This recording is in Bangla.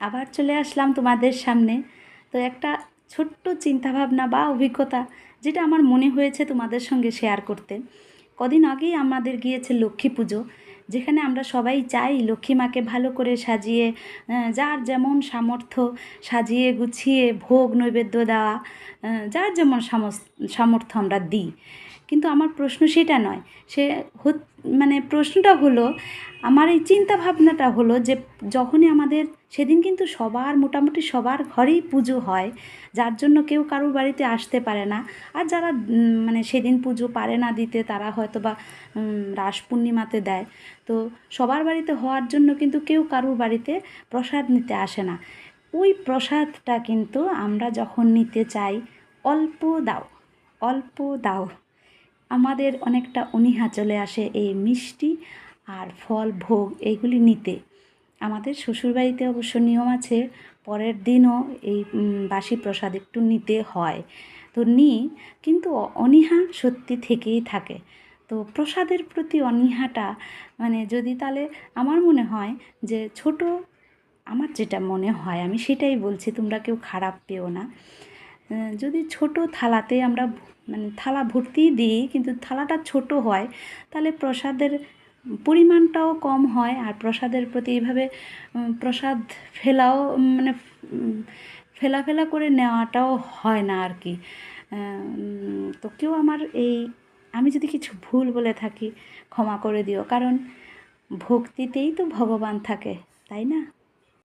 আবার চলে আসলাম তোমাদের সামনে। তো একটা ছোট্ট চিন্তাভাবনা বা অভিজ্ঞতা যেটা আমার মনে হয়েছে তোমাদের সঙ্গে শেয়ার করতে। কদিন আগেই আমাদের গিয়েছে লক্ষ্মী পুজো, যেখানে আমরা সবাই চাই লক্ষ্মী মাকে ভালো করে সাজিয়ে যার যেমন সামর্থ্য সাজিয়ে গুছিয়ে ভোগ নৈবেদ্য দেওয়া যার যেমন সামর্থ্য আমরা দিই। কিন্তু আমার প্রশ্ন সেটা নয়, সে মানে প্রশ্নটা হলো আমার এই চিন্তা ভাবনাটা হলো যে যখনই আমাদের, সেদিন কিন্তু সবার, মোটামুটি সবার ঘরেই পুজো হয়, যার জন্য কেউ কারোর বাড়িতে আসতে পারে না। আর যারা মানে সেদিন পুজো পারে না দিতে, তারা হয়তো বা রাস পূর্ণিমাতে দেয়। তো সবার বাড়িতে হওয়ার জন্য কিন্তু কেউ কারোর বাড়িতে প্রসাদ নিতে আসে না। ওই প্রসাদটা কিন্তু আমরা যখন নিতে চাই, অল্প দাও অল্প দাও, আমাদের অনেকটা অনীহা চলে আসে এই মিষ্টি আর ফল, ভোগ এইগুলি নিতে। আমাদের শ্বশুরবাড়িতে অবশ্য নিয়ম আছে, পরের দিনও এই বাসি প্রসাদ একটু নিতে হয়। তো নিই, কিন্তু অনীহা সত্যি থেকেই থাকে। তো প্রসাদের প্রতি অনীহাটা মানে যদি তাহলে আমার মনে হয় যে ছোট, আমার যেটা মনে হয়, আমি সেটাই বলছি, তোমরা কেউ খারাপ পেও না। যদি ছোট থালাতে আমরা মানে থালা ভর্তি দিই, কিন্তু থালাটা ছোট হয়, তাহলে প্রসাদের পরিমাণটাও কম হয় আর প্রসাদের প্রতি এভাবে প্রসাদ ফেলাও মানে ফেলা ফেলা করে নেওয়াটাও হয় না আর কি। তো কেউ আমার এই, আমি যদি কিছু ভুল বলে থাকি, ক্ষমা করে দিও। কারণ ভক্তিতেই তো ভগবান থাকে, তাই না?